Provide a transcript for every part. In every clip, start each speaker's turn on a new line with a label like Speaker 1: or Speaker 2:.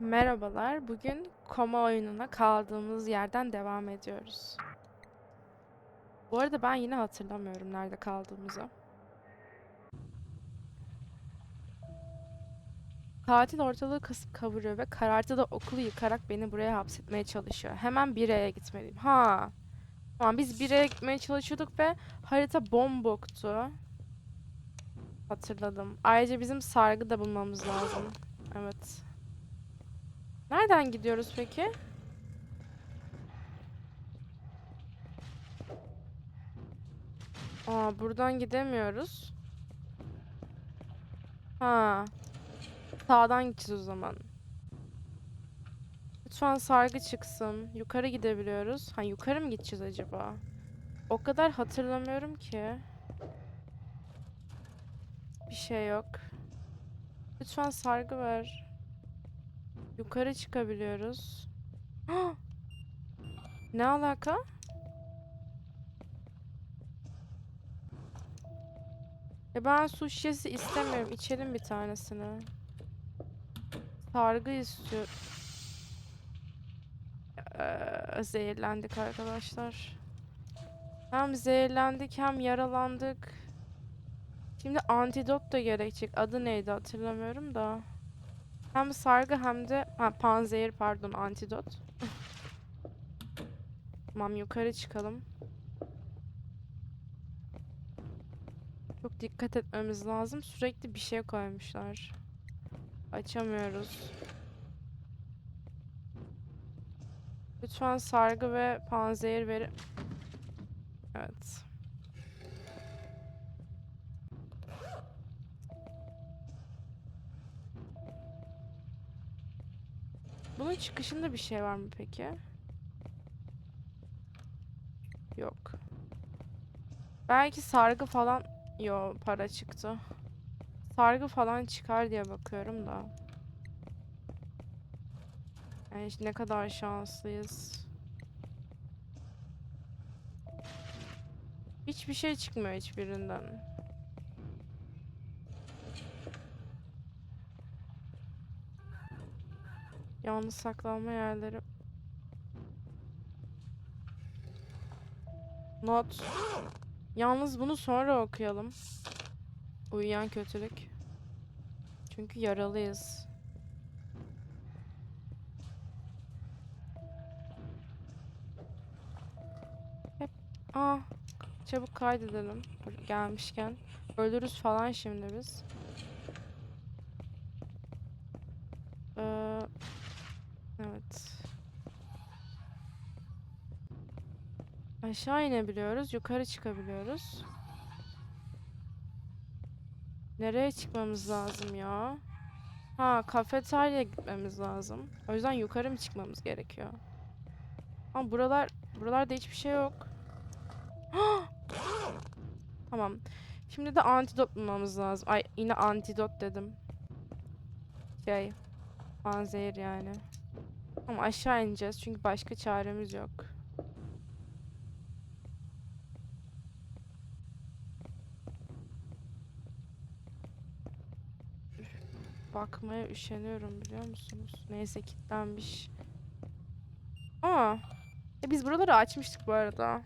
Speaker 1: Merhabalar. Bugün Koma oyununa kaldığımız yerden devam ediyoruz. Bu arada ben yine hatırlamıyorum nerede kaldığımızı. Katil ortalığı kasıp kavuruyor ve karartıda okulu yıkarak beni buraya hapsetmeye çalışıyor. Hemen Bire'ye gitmeliyim. Ha. Tamam biz Bire'ye gitmeye çalışıyorduk ve harita bomboktu. Hatırladım. Ayrıca bizim sargı da bulmamız lazım. Evet. Nereden gidiyoruz peki? Aa, buradan gidemiyoruz. Ha. Sağdan gideceğiz o zaman. Lütfen sargı çıksın. Yukarı gidebiliyoruz. Ha yukarı mı gideceğiz acaba? O kadar hatırlamıyorum ki. Bir şey yok. Lütfen sargı ver. Yukarı çıkabiliyoruz. Ne alaka? E ben su şişesi istemiyorum. İçelim bir tanesini. Sargı istiyor. Ee, zehirlendik arkadaşlar. Hem zehirlendik hem yaralandık. Şimdi antidot da gerekecek. Adı neydi hatırlamıyorum da. Hem sargı hem de ha, panzehir pardon antidot. tamam yukarı çıkalım. Çok dikkat etmemiz lazım. Sürekli bir şey koymuşlar. Açamıyoruz. Lütfen sargı ve panzehir verin. Evet. Bunun çıkışında bir şey var mı peki? Yok. Belki sargı falan... Yo para çıktı. Sargı falan çıkar diye bakıyorum da. Yani işte ne kadar şanslıyız. Hiçbir şey çıkmıyor hiçbirinden. Yalnız saklanma yerleri. Not. Yalnız bunu sonra okuyalım. Uyuyan kötülük. Çünkü yaralıyız. Hep Aa, çabuk kaydedelim gelmişken. Ölürüz falan şimdi biz. Ee, evet. Aşağı inebiliyoruz, yukarı çıkabiliyoruz. Nereye çıkmamız lazım ya? Ha, kafeteryaya gitmemiz lazım. O yüzden yukarı mı çıkmamız gerekiyor? Ama buralar, buralarda hiçbir şey yok. Tamam. Şimdi de antidot bulmamız lazım. Ay yine antidot dedim. Şey, panzehir yani. Ama aşağı ineceğiz çünkü başka çaremiz yok. Bakmaya üşeniyorum biliyor musunuz? Neyse kilitlenmiş. Aa. E biz buraları açmıştık bu arada.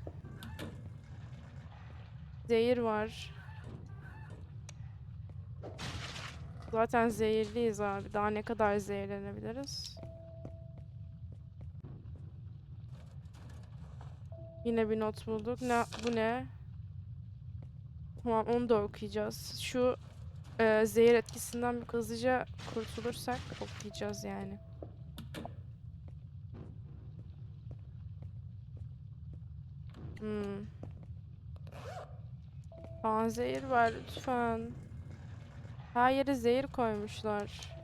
Speaker 1: Zehir var. Zaten zehirliyiz abi. Daha ne kadar zehirlenebiliriz? Yine bir not bulduk. Ne bu ne? Tamam onu da okuyacağız. Şu e, zehir etkisinden bir hızlıca kurtulursak okuyacağız yani. Hmm. Aa, zehir var lütfen. Her yere zehir koymuşlar.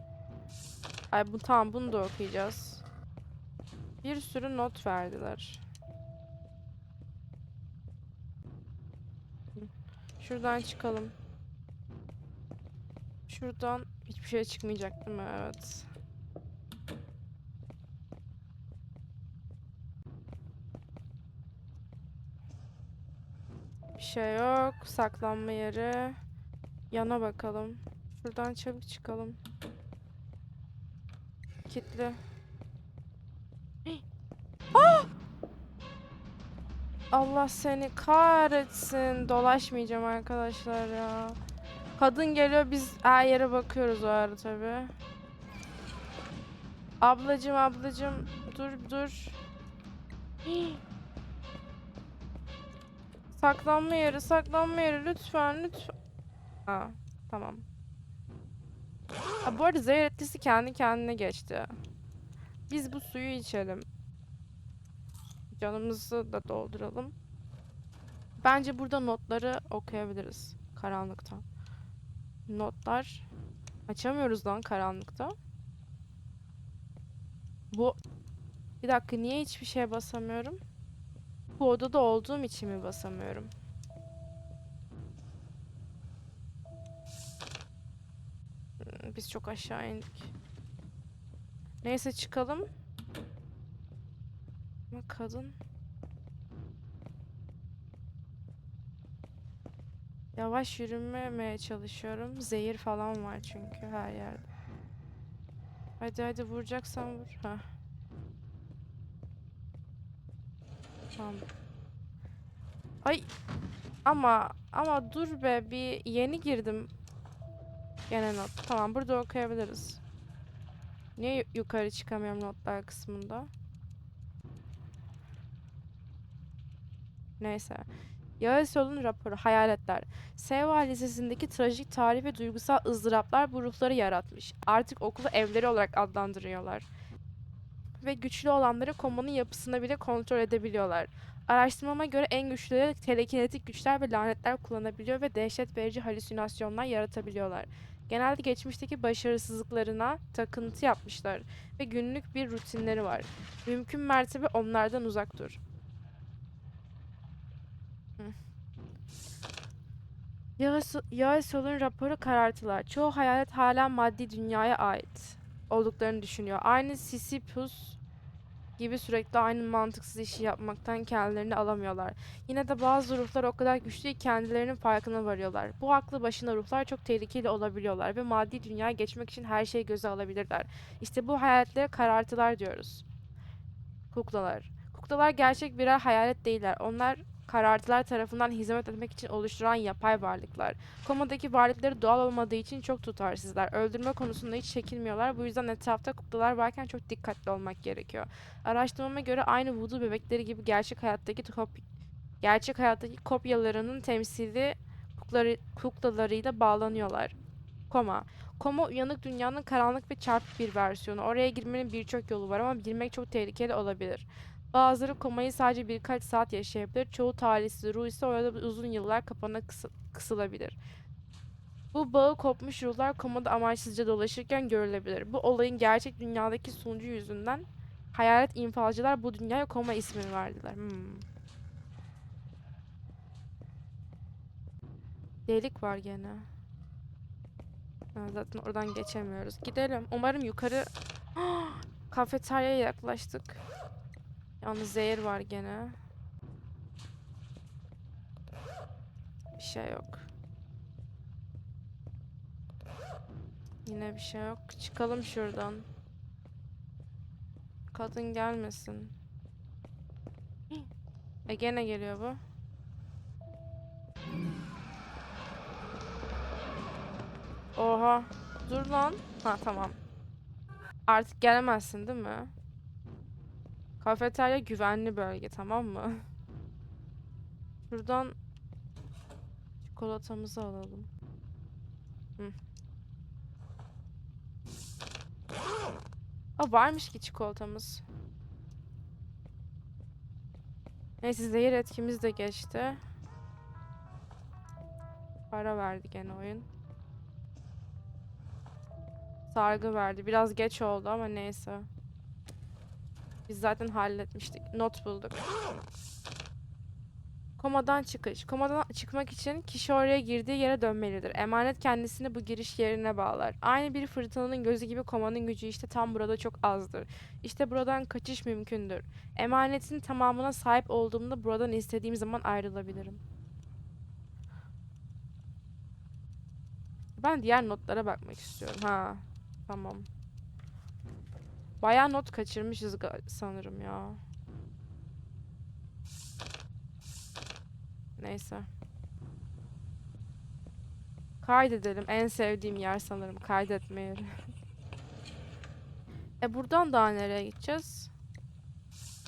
Speaker 1: Ay bu tamam bunu da okuyacağız. Bir sürü not verdiler. Şuradan çıkalım. Şuradan hiçbir şey çıkmayacak değil mi? Evet. Bir şey yok. Saklanma yeri. Yana bakalım. Şuradan çabuk çıkalım. kilitli. Hih! Ah! Allah seni kahretsin. Dolaşmayacağım arkadaşlar ya. Kadın geliyor biz her yere bakıyoruz o ara tabi. Ablacım ablacım dur dur. Saklanma yeri saklanma yeri lütfen lütfen. Ha tamam. Ha, bu arada zehir etkisi kendi kendine geçti. Biz bu suyu içelim. Canımızı da dolduralım. Bence burada notları okuyabiliriz karanlıkta. Notlar açamıyoruz lan karanlıkta. Bu bir dakika niye hiçbir şeye basamıyorum? Bu odada olduğum için mi basamıyorum? Hmm, Biz çok aşağı indik. Neyse çıkalım. Ama kadın... Yavaş yürümemeye çalışıyorum. Zehir falan var çünkü her yerde. Hadi hadi vuracaksan vur. Ha. Tamam. Ay ama ama dur be bir yeni girdim. Gene not. Tamam burada okuyabiliriz. Niye yu- yukarı çıkamıyorum notlar kısmında? Neyse. Yağız Yol'un raporu Hayaletler. Seva Lisesi'ndeki trajik tarih ve duygusal ızdıraplar bu ruhları yaratmış. Artık okulu evleri olarak adlandırıyorlar. Ve güçlü olanları komanın yapısını bile kontrol edebiliyorlar. Araştırmama göre en güçlüleri telekinetik güçler ve lanetler kullanabiliyor ve dehşet verici halüsinasyonlar yaratabiliyorlar. Genelde geçmişteki başarısızlıklarına takıntı yapmışlar ve günlük bir rutinleri var. Mümkün mertebe onlardan uzak dur. Hı. Yağız, Yağız Sol'un raporu karartılar. Çoğu hayalet hala maddi dünyaya ait olduklarını düşünüyor. Aynı Sisyphus gibi sürekli aynı mantıksız işi yapmaktan kendilerini alamıyorlar. Yine de bazı ruhlar o kadar güçlü ki kendilerinin farkına varıyorlar. Bu aklı başına ruhlar çok tehlikeli olabiliyorlar ve maddi dünyaya geçmek için her şeyi göze alabilirler. İşte bu hayaletlere karartılar diyoruz. Kuklalar. Kuklalar gerçek birer hayalet değiller. Onlar karartılar tarafından hizmet etmek için oluşturan yapay varlıklar. Komadaki varlıkları doğal olmadığı için çok tutarsızlar. Öldürme konusunda hiç çekinmiyorlar. Bu yüzden etrafta kuklalar varken çok dikkatli olmak gerekiyor. Araştırmama göre aynı voodoo bebekleri gibi gerçek hayattaki kop- gerçek hayattaki kopyalarının temsili kuklaları, kuklalarıyla bağlanıyorlar. Koma. Koma uyanık dünyanın karanlık ve çarpık bir versiyonu. Oraya girmenin birçok yolu var ama girmek çok tehlikeli olabilir. Bazıları komayı sadece birkaç saat yaşayabilir. Çoğu talihsiz ruh ise orada uzun yıllar kapana kısı- kısılabilir. Bu bağı kopmuş ruhlar komada amaçsızca dolaşırken görülebilir. Bu olayın gerçek dünyadaki sonucu yüzünden hayalet infazcılar bu dünyaya koma ismini verdiler. Hmm. Delik var gene. Zaten oradan geçemiyoruz. Gidelim. Umarım yukarı... Kafeteryaya yaklaştık. Yalnız zehir var gene. Bir şey yok. Yine bir şey yok. Çıkalım şuradan. Kadın gelmesin. E gene geliyor bu. Oha. Dur lan. Ha tamam. Artık gelemezsin değil mi? Kafeterya güvenli bölge tamam mı? Şuradan çikolatamızı alalım. Hı. Aa, varmış ki çikolatamız. Neyse zehir etkimiz de geçti. Para verdi gene oyun. Sargı verdi. Biraz geç oldu ama neyse. Biz zaten halletmiştik. Not bulduk. Komadan çıkış. Komadan çıkmak için kişi oraya girdiği yere dönmelidir. Emanet kendisini bu giriş yerine bağlar. Aynı bir fırtınanın gözü gibi komanın gücü işte tam burada çok azdır. İşte buradan kaçış mümkündür. Emanetin tamamına sahip olduğumda buradan istediğim zaman ayrılabilirim. Ben diğer notlara bakmak istiyorum. Ha, tamam. Bayağı not kaçırmışız sanırım ya. Neyse. Kaydedelim. En sevdiğim yer sanırım kaydetme yeri. e buradan daha nereye gideceğiz?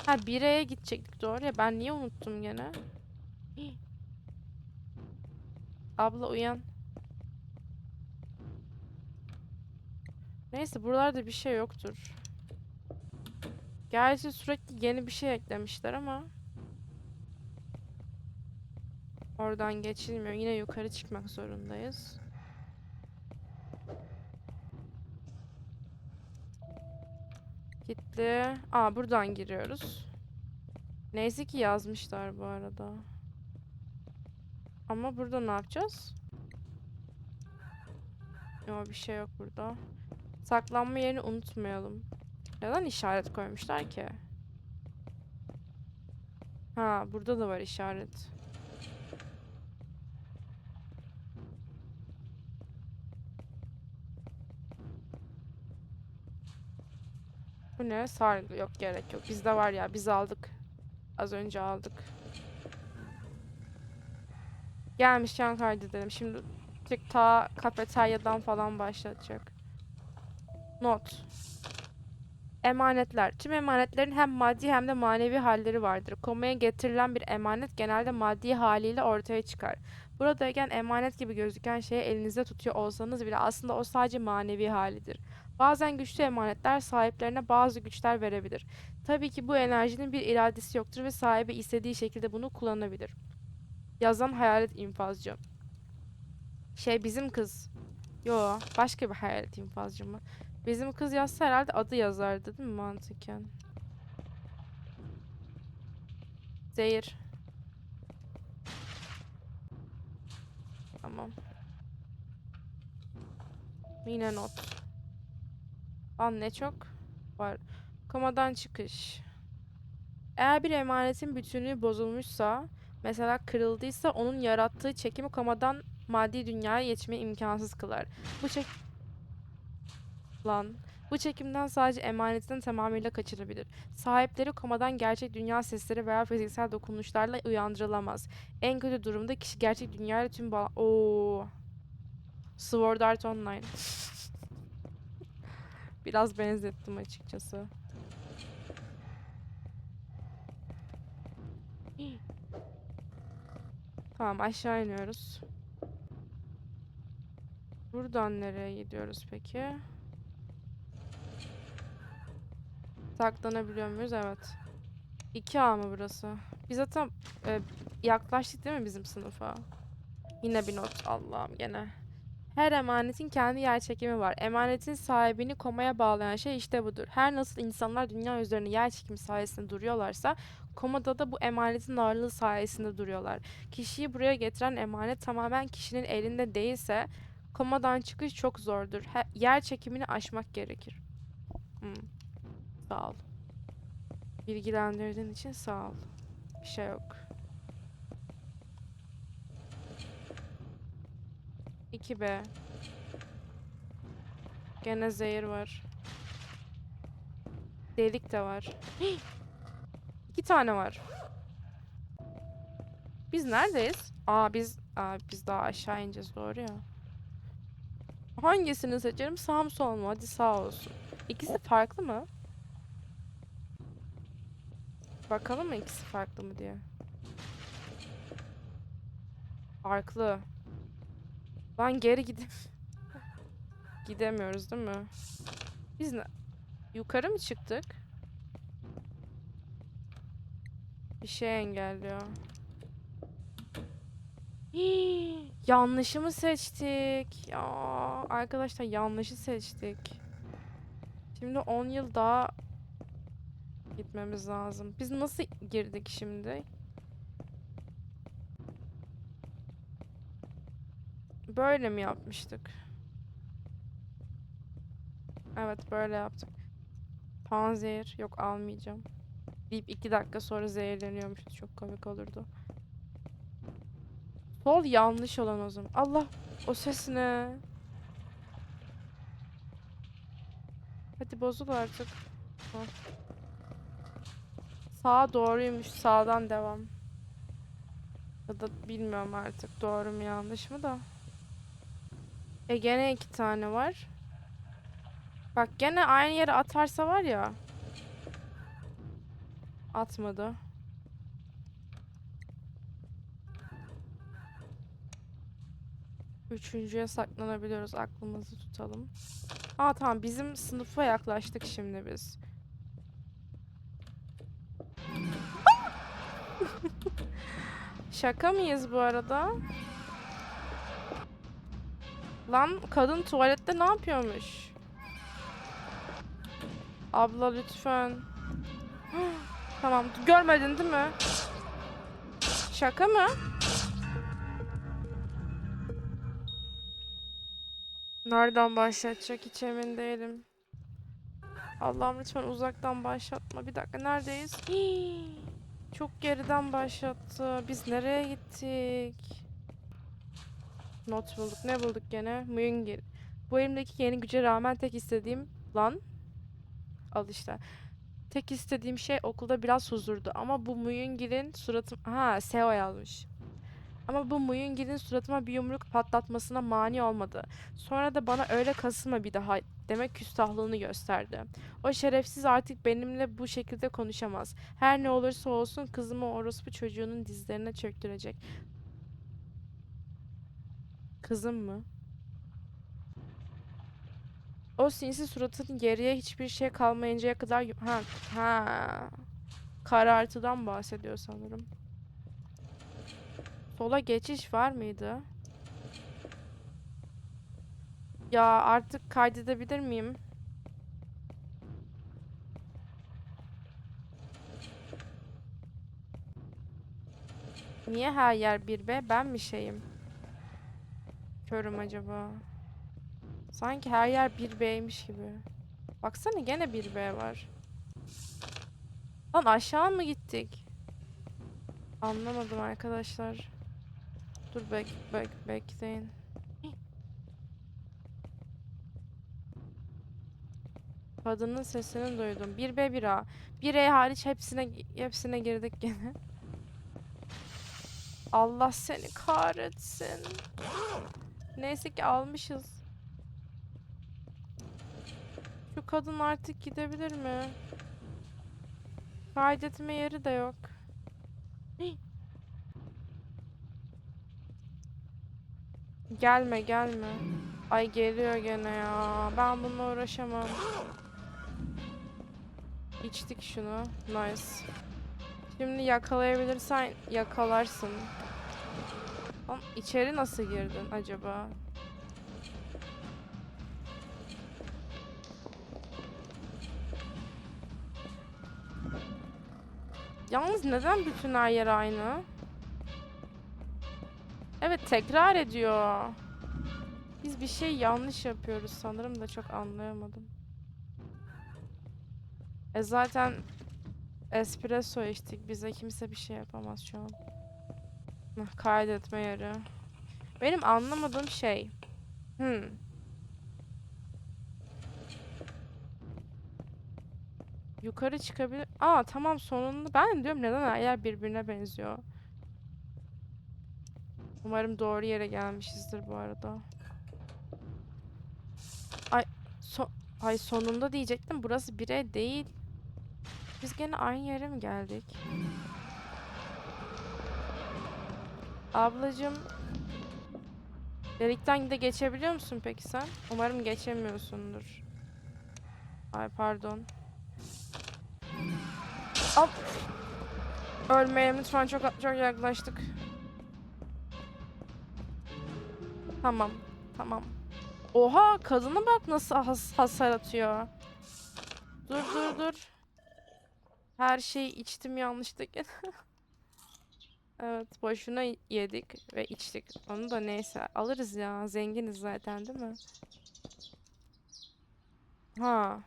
Speaker 1: Ha Bire'ye gidecektik doğru ya. Ben niye unuttum gene? Abla uyan. Neyse buralarda bir şey yoktur. Gerçi sürekli yeni bir şey eklemişler ama oradan geçilmiyor. Yine yukarı çıkmak zorundayız. Gitti. Aa buradan giriyoruz. Neyse ki yazmışlar bu arada. Ama burada ne yapacağız? Yok bir şey yok burada. Saklanma yerini unutmayalım. Neden işaret koymuşlar ki? Ha, burada da var işaret. Bu ne? Sargı. Yok gerek yok. Bizde var ya. Biz aldık. Az önce aldık. Gelmişken kaydedelim. Şimdi ta kafeteryadan falan başlatacak. Not. Emanetler. Tüm emanetlerin hem maddi hem de manevi halleri vardır. Komaya getirilen bir emanet genelde maddi haliyle ortaya çıkar. Buradayken emanet gibi gözüken şeyi elinizde tutuyor olsanız bile aslında o sadece manevi halidir. Bazen güçlü emanetler sahiplerine bazı güçler verebilir. Tabii ki bu enerjinin bir iradesi yoktur ve sahibi istediği şekilde bunu kullanabilir. Yazan hayalet infazcı. Şey bizim kız. Yo, başka bir hayalet infazcı mı? Bizim kız yazsa herhalde adı yazardı değil mi mantıken? Zehir. Tamam. Yine not. An ne çok var. Komadan çıkış. Eğer bir emanetin bütünlüğü bozulmuşsa, mesela kırıldıysa onun yarattığı çekimi komadan maddi dünyaya geçmeyi imkansız kılar. Bu çek lan. Bu çekimden sadece emanetini tamamıyla kaçırabilir. Sahipleri komadan gerçek dünya sesleri veya fiziksel dokunuşlarla uyandırılamaz. En kötü durumda kişi gerçek dünyayla tüm bağ... Oo. Sword Art Online. Biraz benzettim açıkçası. Tamam aşağı iniyoruz. Buradan nereye gidiyoruz peki? Saklanabiliyor muyuz? Evet. 2A mı burası? Biz zaten e, yaklaştık değil mi bizim sınıfa? Yine bir not. Allah'ım gene. Her emanetin kendi yer çekimi var. Emanetin sahibini komaya bağlayan şey işte budur. Her nasıl insanlar dünya üzerine yer çekimi sayesinde duruyorlarsa, komada da bu emanetin ağırlığı sayesinde duruyorlar. Kişiyi buraya getiren emanet tamamen kişinin elinde değilse, komadan çıkış çok zordur. He- yer çekimini aşmak gerekir. Hmm. Sağ ol. Bilgilendirdiğin için sağ ol. Bir şey yok. 2B. Gene zehir var. Delik de var. İki tane var. Biz neredeyiz? Aa biz aa, biz daha aşağı ineceğiz doğru ya. Hangisini seçerim? Sağ mı sol mu? Hadi sağ olsun. İkisi farklı mı? Bakalım mı ikisi farklı mı diye. Farklı. Lan geri gidip gidemiyoruz değil mi? Biz ne? Yukarı mı çıktık? Bir şey engelliyor. Hii, yanlışı mı seçtik? Ya arkadaşlar yanlışı seçtik. Şimdi 10 yıl daha gitmemiz lazım. Biz nasıl girdik şimdi? Böyle mi yapmıştık? Evet böyle yaptık. Panzehir. Yok almayacağım. Deyip iki dakika sonra zehirleniyormuş. Çok komik olurdu. Sol yanlış olan o zaman. Allah o ses ne? Hadi bozul artık. Sağa doğruymuş. Sağdan devam. Ya da bilmiyorum artık doğru mu yanlış mı da. E gene iki tane var. Bak gene aynı yere atarsa var ya. Atmadı. Üçüncüye saklanabiliyoruz. Aklımızı tutalım. Aa tamam bizim sınıfa yaklaştık şimdi biz. Şaka mıyız bu arada? Lan kadın tuvalette ne yapıyormuş? Abla lütfen. tamam görmedin değil mi? Şaka mı? Nereden başlatacak hiç emin değilim. Allah'ım lütfen uzaktan başlatma. Bir dakika neredeyiz? Hii, çok geriden başlattı. Biz nereye gittik? Not bulduk. Ne bulduk gene? Muyungir. Bu elimdeki yeni güce rağmen tek istediğim lan. Al işte. Tek istediğim şey okulda biraz huzurdu. Ama bu Muyungir'in suratım... Ha Seo yazmış. Ama bu Muyungir'in suratıma bir yumruk patlatmasına mani olmadı. Sonra da bana öyle kasılma bir daha demek küstahlığını gösterdi. O şerefsiz artık benimle bu şekilde konuşamaz. Her ne olursa olsun kızımı orospu çocuğunun dizlerine çöktürecek. Kızım mı? O sinsi suratın geriye hiçbir şey kalmayıncaya kadar ha ha karartıdan bahsediyor sanırım. Sola geçiş var mıydı? Ya artık kaydedebilir miyim? Niye her yer 1B? Ben mi şeyim? Körüm acaba? Sanki her yer 1B'ymiş gibi. Baksana gene 1B var. Lan aşağı mı gittik? Anlamadım arkadaşlar. Dur bek bek bekleyin. Kadının sesini duydum. 1B 1A. 1E hariç hepsine hepsine girdik gene. Allah seni kahretsin. Neyse ki almışız. Şu kadın artık gidebilir mi? Kaydetme yeri de yok. Gelme gelme. Ay geliyor gene ya. Ben bununla uğraşamam. İçtik şunu. Nice. Şimdi yakalayabilirsen yakalarsın. Lan içeri nasıl girdin acaba? Yalnız neden bütün her yer aynı? Evet tekrar ediyor. Biz bir şey yanlış yapıyoruz sanırım da çok anlayamadım. E zaten espresso içtik. Bize kimse bir şey yapamaz şu an. Kaydetme yeri. Benim anlamadığım şey. Hmm. Yukarı çıkabilir. Aa tamam sonunda. Ben diyorum neden her birbirine benziyor. Umarım doğru yere gelmişizdir bu arada. Ay so Ay sonunda diyecektim. Burası bire değil. Biz gene aynı yere mi geldik? Ablacım Delikten de geçebiliyor musun peki sen? Umarım geçemiyorsundur. Ay pardon. Hop. Ölmeyelim lütfen çok çok yaklaştık. Tamam. Tamam. Oha kadına bak nasıl has hasar atıyor. Dur dur dur. Her şeyi içtim yanlışlıkla. evet boşuna yedik ve içtik. Onu da neyse alırız ya. Zenginiz zaten değil mi? Ha.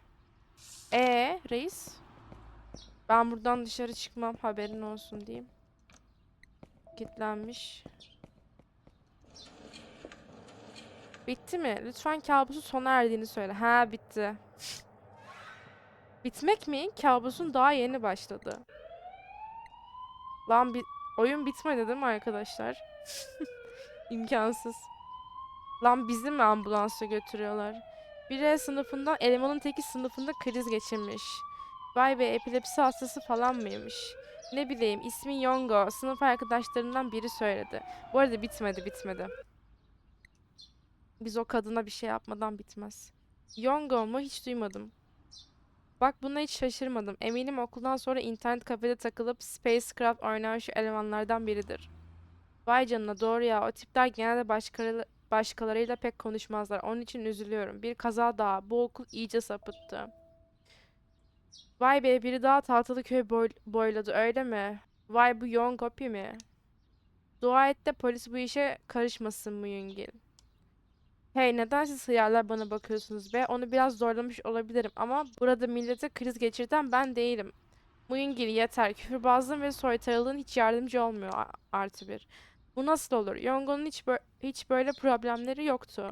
Speaker 1: E reis? Ben buradan dışarı çıkmam haberin olsun diyeyim. Kilitlenmiş. Bitti mi? Lütfen kabusu sona erdiğini söyle. Ha bitti. Bitmek mi? Kabusun daha yeni başladı. Lan bi oyun bitmedi değil mi arkadaşlar? İmkansız. Lan bizi mi ambulansa götürüyorlar? Bir E sınıfından elemanın teki sınıfında kriz geçirmiş. Vay be epilepsi hastası falan mıymış? Ne bileyim ismi Yongo. Sınıf arkadaşlarından biri söyledi. Bu arada bitmedi bitmedi. Biz o kadına bir şey yapmadan bitmez. Yongo mu hiç duymadım. Bak buna hiç şaşırmadım. Eminim okuldan sonra internet kafede takılıp Spacecraft oynayan şu elemanlardan biridir. Vay canına doğru ya. O tipler genelde başkaları, başkalarıyla pek konuşmazlar. Onun için üzülüyorum. Bir kaza daha. Bu okul iyice sapıttı. Vay be biri daha tahtalı köy boy boyladı öyle mi? Vay bu yoğun kopya mi? Dua et de polis bu işe karışmasın Muyungil. Hey neden siz hıyarlar bana bakıyorsunuz be? Onu biraz zorlamış olabilirim ama burada millete kriz geçirten ben değilim. Muyungil yeter. Küfürbazlığın ve soytarılığın hiç yardımcı olmuyor artı bir. Bu nasıl olur? Yongo'nun hiç, bö- hiç böyle problemleri yoktu.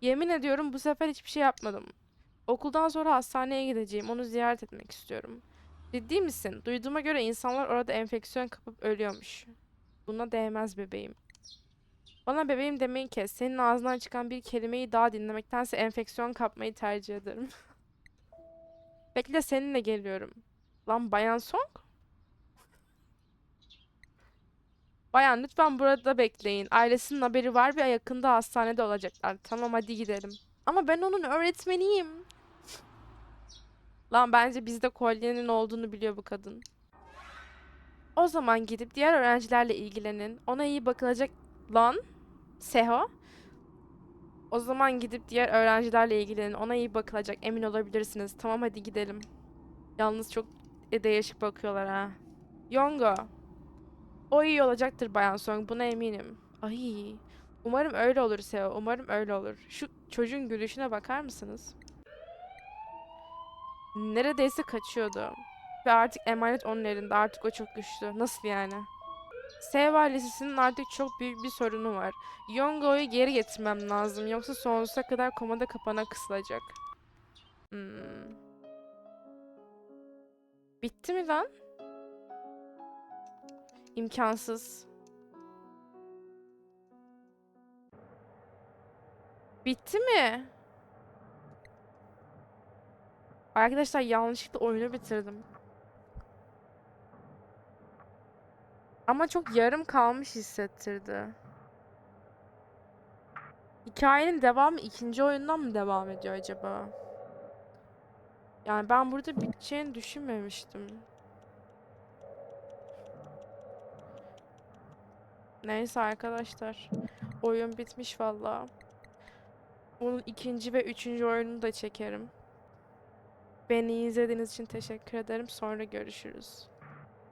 Speaker 1: Yemin ediyorum bu sefer hiçbir şey yapmadım. Okuldan sonra hastaneye gideceğim. Onu ziyaret etmek istiyorum. Ciddi misin? Duyduğuma göre insanlar orada enfeksiyon kapıp ölüyormuş. Buna değmez bebeğim. Bana bebeğim demeyi kes. Senin ağzından çıkan bir kelimeyi daha dinlemektense enfeksiyon kapmayı tercih ederim. Bekle seninle geliyorum. Lan Bayan Song? Bayan lütfen burada bekleyin. Ailesinin haberi var ve yakında hastanede olacaklar. Tamam hadi gidelim. Ama ben onun öğretmeniyim. Lan bence bizde kolyenin olduğunu biliyor bu kadın. O zaman gidip diğer öğrencilerle ilgilenin. Ona iyi bakılacak lan. Seho. O zaman gidip diğer öğrencilerle ilgilenin. Ona iyi bakılacak. Emin olabilirsiniz. Tamam hadi gidelim. Yalnız çok e, değişik bakıyorlar ha. Yongo. O iyi olacaktır Bayan Song. Buna eminim. Ay. Umarım öyle olur Seo. Umarım öyle olur. Şu çocuğun gülüşüne bakar mısınız? Neredeyse kaçıyordu. Ve artık emanet onun elinde. Artık o çok güçlü. Nasıl yani? Seo ailesinin artık çok büyük bir sorunu var. Yongo'yu geri getirmem lazım. Yoksa sonsuza kadar komada kapana kısılacak. Hmm. Bitti mi lan? İmkansız. Bitti mi? Arkadaşlar yanlışlıkla oyunu bitirdim. Ama çok yarım kalmış hissettirdi. Hikayenin devamı ikinci oyundan mı devam ediyor acaba? Yani ben burada biteceğini düşünmemiştim. Neyse arkadaşlar. Oyun bitmiş valla. Bunun ikinci ve üçüncü oyununu da çekerim. Beni izlediğiniz için teşekkür ederim. Sonra görüşürüz.